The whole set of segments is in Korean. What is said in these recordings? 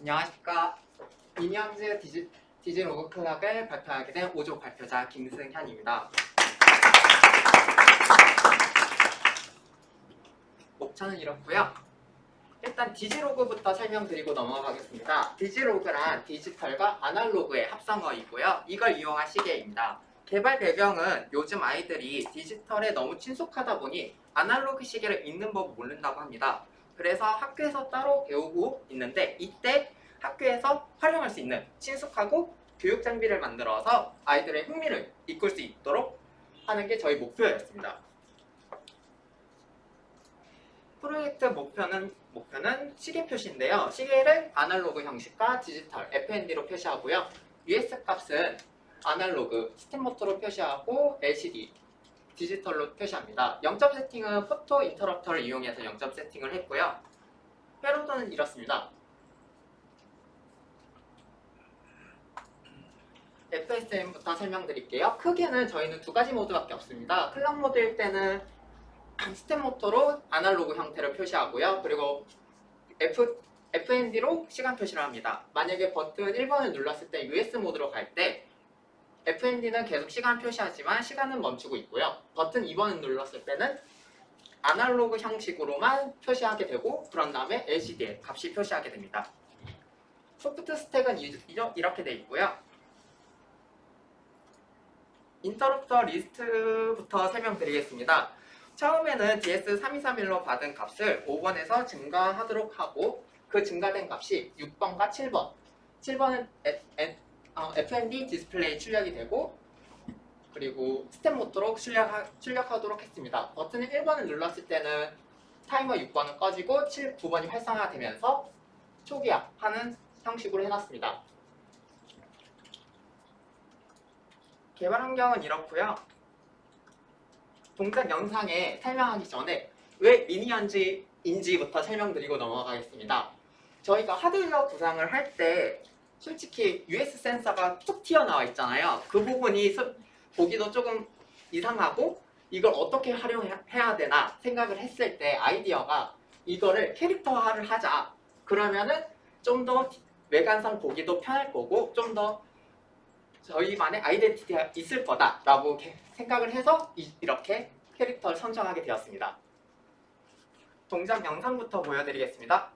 안녕하십니까. 이명즈 디지, 디지 로그 클락을 발표하게 된 5조 발표자 김승현입니다. 목차는 이렇고요. 일단 디지로그부터 설명드리고 넘어가겠습니다. 디지로그란 디지털과 아날로그의 합성어이고요. 이걸 이용한 시계입니다. 개발 배경은 요즘 아이들이 디지털에 너무 친숙하다 보니 아날로그 시계를 읽는 법을 모른다고 합니다. 그래서 학교에서 따로 배우고 있는데 이때 학교에서 활용할 수 있는 친숙하고 교육 장비를 만들어서 아이들의 흥미를 이끌 수 있도록 하는 게 저희 목표였습니다. 프로젝트 목표는 목표는 시계 표시인데요. 시계를 아날로그 형식과 디지털 FND로 표시하고요. US 값은 아날로그 스팀모터로 표시하고 LCD 디지털로 표시합니다. 영점 세팅은 포토 인터럽터를 이용해서 영점 세팅을 했고요. 패러도는 이렇습니다. FSM부터 설명드릴게요. 크게는 저희는 두 가지 모드밖에 없습니다. 클럭 모드일 때는 스텝 모터로 아날로그 형태를 표시하고요. 그리고 F, FND로 시간 표시를 합니다. 만약에 버튼 1번을 눌렀을 때 US 모드로 갈 때 FND는 계속 시간 표시하지만 시간은 멈추고 있고요. 버튼 2번을 눌렀을 때는 아날로그 형식으로만 표시하게 되고 그런 다음에 LCD에 값이 표시하게 됩니다. 소프트 스택은 이렇게 돼 있고요. 인터럽터 리스트부터 설명드리겠습니다. 처음에는 DS3231로 받은 값을 5번에서 증가하도록 하고 그 증가된 값이 6번과 7번 7번은 FND 디스플레이 출력이 되고 그리고 스텝 모터로 출력하, 출력하도록 했습니다. 버튼 1번을 눌렀을 때는 타이머 6번은 꺼지고 7, 9번이 활성화되면서 초기화 하는 형식으로 해놨습니다. 개발 환경은 이렇고요. 동작 영상에 설명하기 전에 왜 미니언지인지부터 설명드리고 넘어가겠습니다. 저희가 하드웨어 구상을 할때 솔직히 US 센서가 툭 튀어나와 있잖아요. 그 부분이 소- 보기도 조금 이상하고 이걸 어떻게 활용해야 되나 생각을 했을 때 아이디어가 이거를 캐릭터화를 하자. 그러면은 좀 더 외관상 보기도 편할 거고 좀 더 저희만의 아이덴티티가 있을 거다라고 게- 생각을 해서 이, 이렇게 캐릭터를 선정하게 되었습니다. 동작 영상부터 보여드리겠습니다.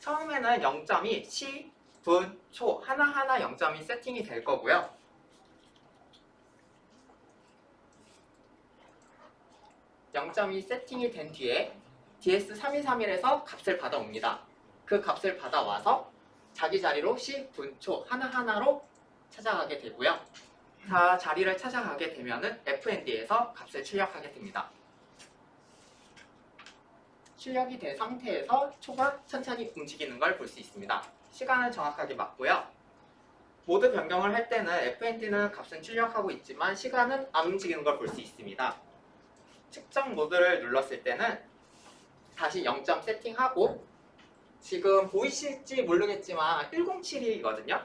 처음에는 0점이 시, 분, 초 하나하나 0점이 세팅이 될 거고요. 영점이 세팅이 된 뒤에 DS3231에서 값을 받아옵니다. 그 값을 받아와서 자기 자리로 시, 분, 초 하나하나로 찾아가게 되고요. 다 자리를 찾아가게 되면 은 FND에서 값을 출력하게 됩니다. 출력이 된 상태에서 초가 천천히 움직이는 걸 볼 수 있습니다. 시간을 정확하게 맞고요. 모드 변경을 할 때는 FND는 값은 출력하고 있지만 시간은 안 움직이는 걸 볼 수 있습니다. 측정 모드를 눌렀을 때는 다시 0점 세팅하고 지금 보이실지 모르겠지만 107이거든요.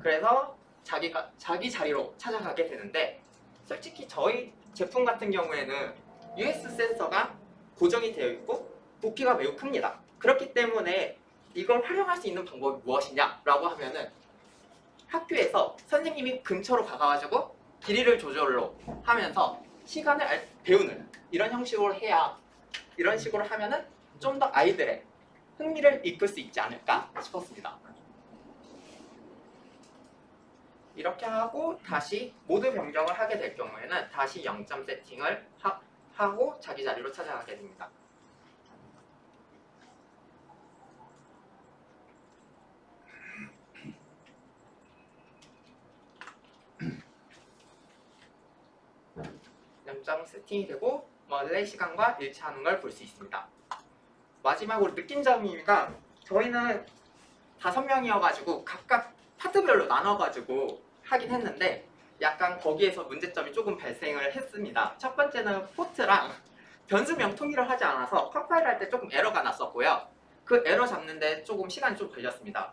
그래서 자기가 자기 자리로 찾아가게 되는데 솔직히 저희 제품 같은 경우에는 US 센서가 고정이 되어 있고 부피가 매우 큽니다. 그렇기 때문에 이걸 활용할 수 있는 방법이 무엇이냐라고 하면은 학교에서 선생님이 근처로 가가지고 길이를 조절로 하면서 시간을 알- 배우는 이런 형식으로 해야 이런 식으로 하면은 좀 더 아이들의 흥미를 이끌 수 있지 않을까 싶었습니다. 이렇게 하고 다시 모드 변경을 하게 될 경우에는 다시 0점 세팅을 하, 하고 자기 자리로 찾아가게 됩니다. 영점 세팅이 되고 원래 시간과 일치하는 걸 볼 수 있습니다. 마지막으로 느낀 점입니다. 저희는 다섯 명이어가지고 각각 파트별로 나눠가지고 하긴 했는데 약간 거기에서 문제점이 조금 발생을 했습니다. 첫 번째는 포트랑 변수명 통일을 하지 않아서 컴파일 할 때 조금 에러가 났었고요. 그 에러 잡는데 조금 시간이 좀 걸렸습니다.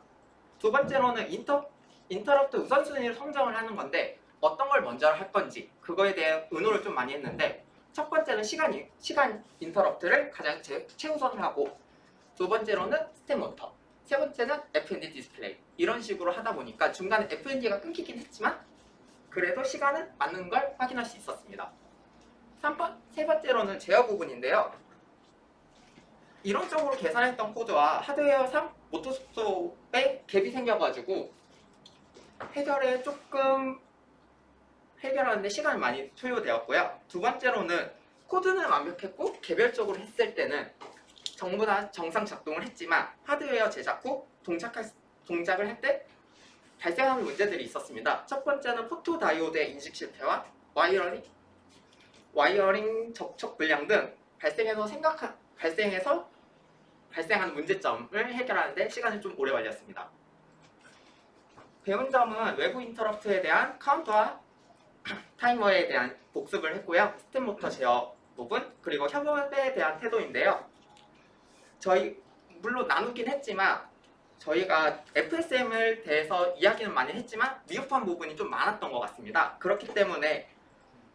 두 번째로는 인터, 인터럽트 우선순위를 선정을 하는 건데 어떤 걸 먼저 할 건지 그거에 대해 의논을 좀 많이 했는데 첫 번째는 시간, 이- 시간 인터럽트를 가장 제, 최우선을 하고 두 번째로는 스텝 모터 세 번째는 FND 디스플레이 이런 식으로 하다 보니까 중간에 FND가 끊기긴 했지만 그래도 시간은 맞는 걸 확인할 수 있었습니다. 3번, 세 번째로는 제어 부분인데요. 이론적으로 계산했던 코드와 하드웨어상 모터 속도에 갭이 생겨가지고 해결에 조금 해결하는데 시간이 많이 소요되었고요. 두 번째로는 코드는 완벽했고 개별적으로 했을 때는 전부 다 정상 작동을 했지만 하드웨어 제작 후 동작할, 동작을 할 때 발생하는 문제들이 있었습니다. 첫 번째는 포토 다이오드의 인식 실패와 와이어링, 와이어링 접촉 불량 등 발생해서 생각한 발생해서 발생하는 문제점을 해결하는데 시간이 좀 오래 걸렸습니다. 배운 점은 외부 인터럽트에 대한 카운터와 타이머에 대한 복습을 했고요. 스텝 모터 제어 부분 그리고 협업에 대한 태도인데요. 저희 물론 나누긴 했지만 저희가 FSM을 대해서 이야기는 많이 했지만 미흡한 부분이 좀 많았던 것 같습니다. 그렇기 때문에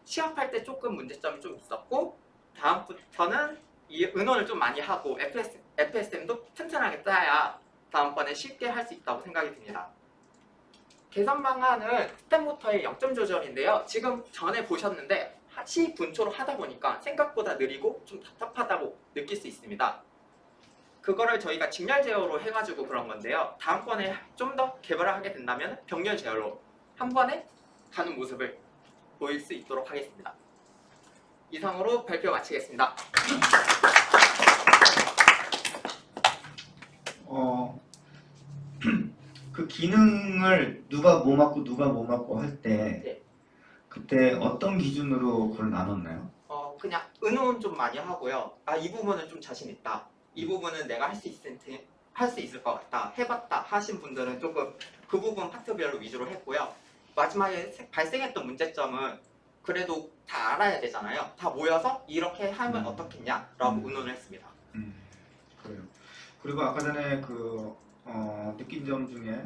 시합할 때 조금 문제점이 좀 있었고 다음부터는 이 의논을 좀 많이 하고 FS, FSM도 튼튼하게 짜야 다음번에 쉽게 할 수 있다고 생각이 듭니다. 개선 방안은 스텝 모터의 0점 조절인데요. 지금 전에 보셨는데 시 분초로 하다 보니까 생각보다 느리고 좀 답답하다고 느낄 수 있습니다. 그거를 저희가 직렬 제어로 해가지고 그런 건데요. 다음번에 좀 더 개발을 하게 된다면 병렬 제어로 한 번에 가는 모습을 보일 수 있도록 하겠습니다. 이상으로 발표 마치겠습니다. 어, 그 기능을 누가 뭐 맞고 누가 뭐 맞고 할 때 네. 그때 어떤 기준으로 그걸 나눴나요? 어, 그냥 의논 좀 많이 하고요. 아, 이 부분은 좀 자신 있다. 이 부분은 내가 할 수 있을 테, 할수 있을 것 같다. 해봤다 하신 분들은 조금 그 부분 파트별로 위주로 했고요. 마지막에 세- 발생했던 문제점은 그래도 다 알아야 되잖아요. 다 모여서 이렇게 하면 음. 어떻겠냐라고 음. 의논을 했습니다. 음, 그래요. 그리고 아까 전에 그 어, 느낀 점 중에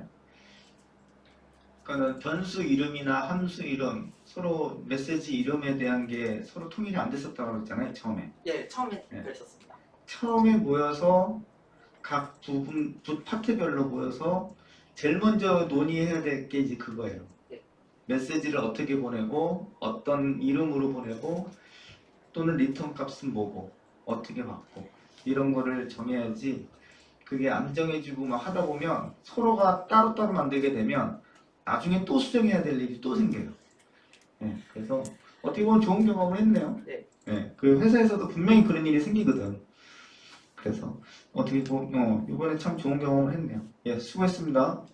그러니까는 변수 이름이나 함수 이름 서로 메시지 이름에 대한 게 서로 통일이 안 됐었다고 했잖아요 처음에. 예, 처음에 네. 그랬었습니다. 처음에 모여서 각 부분 부 파트별로 모여서 제일 먼저 논의해야 될 게 이제 그거예요. 네. 메시지를 어떻게 보내고 어떤 이름으로 보내고 또는 리턴 값은 뭐고 어떻게 받고 이런 거를 정해야지 그게 안 정해지고 막 하다 보면 서로가 따로따로 만들게 되면 나중에 또 수정해야 될 일이 또 생겨요. 예, 그래서 어떻게 보면 좋은 경험을 했네요. 네. 예, 그 회사에서도 분명히 그런 일이 생기거든. 그래서 어떻게 보면 어, 이번에 참 좋은 경험을 했네요. 예, 수고했습니다.